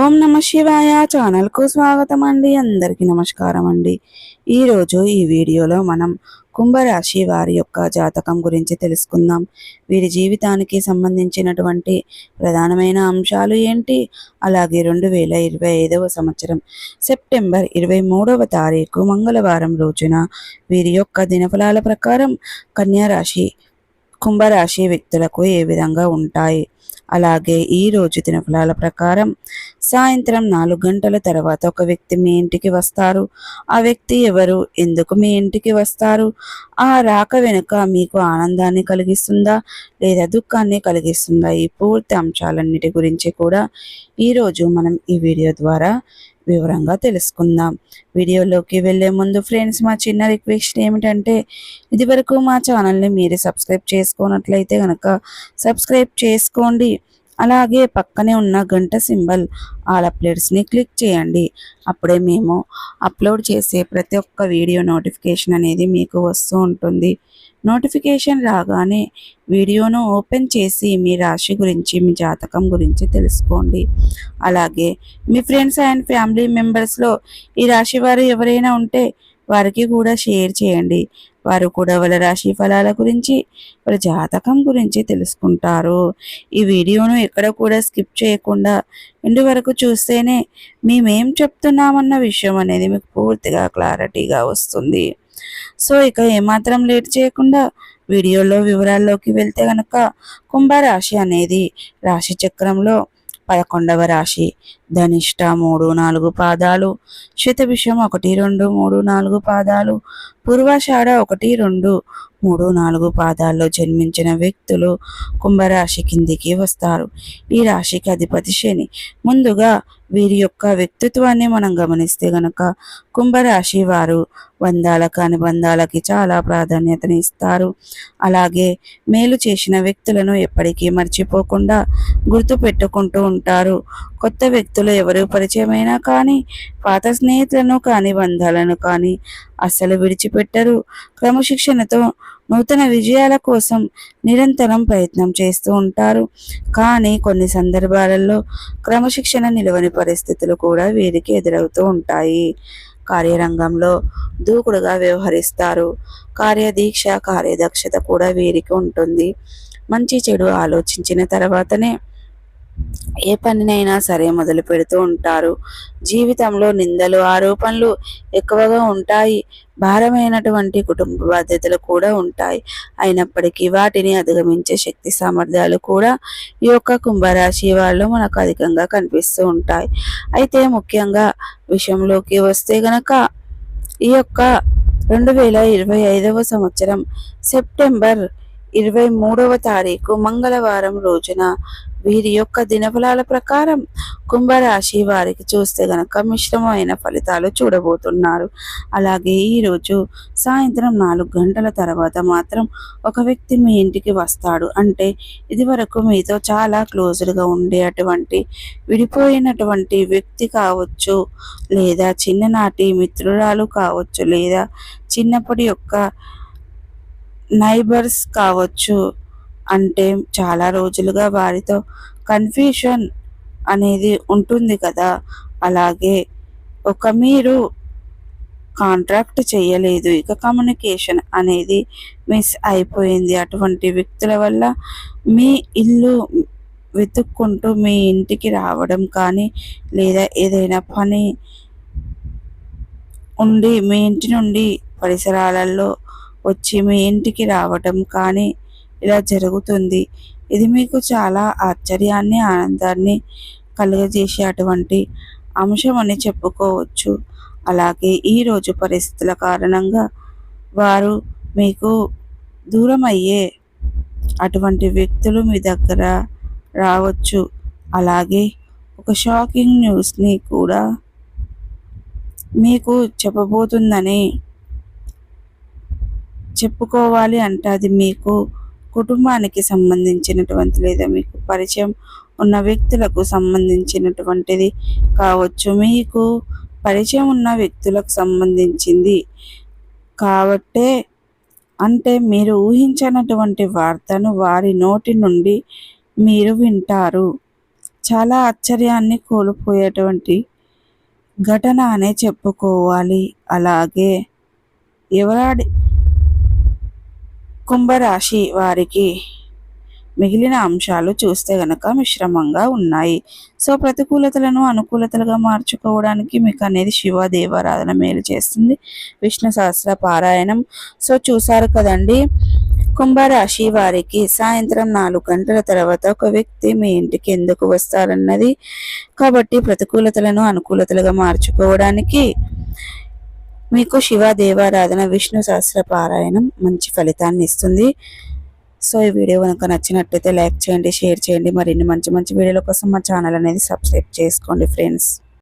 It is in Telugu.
ఓం నమ శివాయ. ఛానల్కు స్వాగతం అండి అందరికీ నమస్కారం అండి ఈరోజు ఈ వీడియోలో మనం కుంభరాశి వారి యొక్క జాతకం గురించి తెలుసుకుందాం. వీరి జీవితానికి సంబంధించినటువంటి ప్రధానమైన అంశాలు ఏంటి? అలాగే రెండు వేల ఇరవై ఐదవ సంవత్సరం సెప్టెంబర్ ఇరవై మూడవ తారీఖు మంగళవారం రోజున వీరి యొక్క దినఫలాల ప్రకారం కన్యారాశి కుంభరాశి వ్యక్తులకు ఏ విధంగా ఉంటాయి? అలాగే ఈ రోజు దినఫలాల ప్రకారం సాయంత్రం నాలుగు గంటల తర్వాత ఒక వ్యక్తి మీ ఇంటికి వస్తారు. ఆ వ్యక్తి ఎవరు? ఎందుకు మీ ఇంటికి వస్తారు? ఆ రాక వెనుక మీకు ఆనందాన్ని కలిగిస్తుందా? లేదా దుఃఖాన్ని కలిగిస్తుందా? ఈ పూర్తి అంశాలన్నిటి గురించి కూడా ఈరోజు మనం ఈ వీడియో ద్వారా వివరంగా తెలుసుకుందాం. వీడియోలోకి వెళ్ళే ముందు ఫ్రెండ్స్ మా చిన్న రిక్వెస్ట్ ఏమిటంటే ఇదివరకు మా ఛానల్ని మీరు సబ్స్క్రైబ్ చేసుకున్నట్లయితే కనుక సబ్స్క్రైబ్ చేసుకోండి. అలాగే పక్కనే ఉన్న గంట సింబల్ ఆల్ అప్లోడ్స్ని క్లిక్ చేయండి. అప్పుడే మేము అప్లోడ్ చేసే ప్రతి ఒక్క వీడియో నోటిఫికేషన్ అనేది మీకు వస్తూ ఉంటుంది. నోటిఫికేషన్ రాగానే వీడియోను ఓపెన్ చేసి మీ రాశి గురించి మీ జాతకం గురించి తెలుసుకోండి. అలాగే మీ ఫ్రెండ్స్ అండ్ ఫ్యామిలీ మెంబర్స్లో ఈ రాశి వారు ఎవరైనా ఉంటే వారికి కూడా షేర్ చేయండి. వారు కూడా వాళ్ళ రాశి ఫలాల గురించి వాళ్ళ జాతకం గురించి తెలుసుకుంటారు. ఈ వీడియోను ఎక్కడ కూడా స్కిప్ చేయకుండా ఇంటి వరకు చూస్తేనే మేమేం చెప్తున్నామన్న విషయం అనేది మీకు పూర్తిగా క్లారిటీగా వస్తుంది. సో ఇక ఏమాత్రం లేట్ చేయకుండా వీడియోలో వివరాల్లోకి వెళ్తే కనుక కుంభరాశి అనేది రాశి చక్రంలో పదకొండవ రాశి. ధనిష్ట మూడు నాలుగు పాదాలు శతభిషం ఒకటి రెండు మూడు నాలుగు పాదాలు పూర్వాషాఢ ఒకటి రెండు మూడు నాలుగు పాదాల్లో జన్మించిన వ్యక్తులు కుంభరాశి కిందికి వస్తారు. ఈ రాశికి అధిపతి శని. ముందుగా వీరి యొక్క వ్యక్తిత్వాన్ని మనం గమనిస్తే గనక కుంభరాశి వారు బంధాలకు అనుబంధాలకి చాలా ప్రాధాన్యతని ఇస్తారు. అలాగే మేలు చేసిన వ్యక్తులను ఎప్పటికీ మర్చిపోకుండా గుర్తు పెట్టుకుంటూ ఉంటారు. కొత్త వ్యక్తి వ్యక్తులు ఎవరు పరిచయమైనా కానీ పాత స్నేహితులను కానీ బంధాలను కానీ అస్సలు విడిచిపెట్టరు. క్రమశిక్షణతో నూతన విజయాల కోసం నిరంతరం ప్రయత్నం చేస్తూ ఉంటారు. కానీ కొన్ని సందర్భాలలో క్రమశిక్షణ నిలవని పరిస్థితులు కూడా వీరికి ఎదురవుతూ ఉంటాయి. కార్యరంగంలో దూకుడుగా వ్యవహరిస్తారు. కార్యదీక్ష కార్యదక్షత కూడా వీరికి ఉంటుంది. మంచి చెడు ఆలోచించిన తర్వాతనే ఏ పనినైనా సరే మొదలు పెడుతూ ఉంటారు. జీవితంలో నిందలు ఆరోపణలు ఎక్కువగా ఉంటాయి. భారమైనటువంటి కుటుంబ బాధ్యతలు కూడా ఉంటాయి. అయినప్పటికీ వాటిని అధిగమించే శక్తి సామర్థ్యాలు కూడా ఈ యొక్క కుంభరాశి వాళ్ళు మనకు అధికంగా కనిపిస్తూ ఉంటాయి. అయితే ముఖ్యంగా విషయంలోకి వస్తే గనక ఈ యొక్క రెండు వేల ఇరవై ఐదవ సంవత్సరం సెప్టెంబర్ ఇరవై మూడవ తారీఖు మంగళవారం రోజున వీరి యొక్క దినఫలాల ప్రకారం కుంభరాశి వారికి చూస్తే గనక మిశ్రమమైన ఫలితాలు చూడబోతున్నారు. అలాగే ఈరోజు సాయంత్రం నాలుగు గంటల తర్వాత మాత్రం ఒక వ్యక్తి మీ ఇంటికి వస్తాడు. అంటే ఇదివరకు మీతో చాలా క్లోజ్డ్గా ఉండే అటువంటి విడిపోయినటువంటి వ్యక్తి కావచ్చు లేదా చిన్ననాటి మిత్రురాలు కావచ్చు లేదా చిన్నప్పటి యొక్క నైబర్స్ కావచ్చు అంటే చాలా రోజులుగా వారితో కన్ఫ్యూషన్ అనేది ఉంటుంది కదా. అలాగే ఒక మీరు కాంట్రాక్ట్ చేయలేదు ఇక కమ్యూనికేషన్ అనేది మిస్ అయిపోయింది. అటువంటి వ్యక్తుల వల్ల మీ ఇల్లు వెతుక్కుంటూ మీ ఇంటికి రావడం కానీ లేదా ఏదైనా పని ఉండి మీ ఇంటి నుండి పరిసరాలలో వచ్చి మీ ఇంటికి రావటం కానీ ఇలా జరుగుతుంది. ఇది మీకు చాలా ఆశ్చర్యాన్ని ఆనందాన్ని కలుగజేసే అటువంటి అంశం అని చెప్పుకోవచ్చు. అలాగే ఈరోజు పరిస్థితుల కారణంగా వారు మీకు దూరం అయ్యే అటువంటి వ్యక్తులు మీ దగ్గర రావచ్చు. అలాగే ఒక షాకింగ్ న్యూస్ని కూడా మీకు చెప్పబోతుందని చెప్పుకోవాలి అంటే అది మీకు కుటుంబానికి సంబంధించినటువంటి లేదా మీకు పరిచయం ఉన్న వ్యక్తులకు సంబంధించినటువంటిది కావచ్చు. మీకు పరిచయం ఉన్న వ్యక్తులకు సంబంధించింది కాబట్టే అంటే మీరు ఊహించినటువంటి వార్తను వారి నోటి నుండి మీరు వింటారు. చాలా ఆశ్చర్యాన్ని కోల్పోయేటువంటి ఘటన అనే చెప్పుకోవాలి. అలాగే ఎవరాడి కుంభరాశి వారికి మిగిలిన అంశాలు చూస్తే గనక మిశ్రమంగా ఉన్నాయి. సో ప్రతికూలతలను అనుకూలతలుగా మార్చుకోవడానికి మీకు అనేది శివ దేవారాధన మేలు చేస్తుంది. విష్ణు సహస్ర పారాయణం. సో చూసారు కదండి కుంభరాశి వారికి సాయంత్రం నాలుగు గంటల తర్వాత ఒక వ్యక్తి మీ ఇంటికి ఎందుకు వస్తారన్నది. కాబట్టి ప్రతికూలతలను అనుకూలతలుగా మార్చుకోవడానికి మీకు శివ దేవారాధన విష్ణు సహస్ర పారాయణం మంచి ఫలితాన్ని ఇస్తుంది. సో ఈ వీడియో కనుక నచ్చినట్టయితే లైక్ చేయండి షేర్ చేయండి. మరిన్ని మంచి మంచి వీడియోల కోసం మా ఛానల్ అనేది సబ్స్క్రైబ్ చేసుకోండి ఫ్రెండ్స్.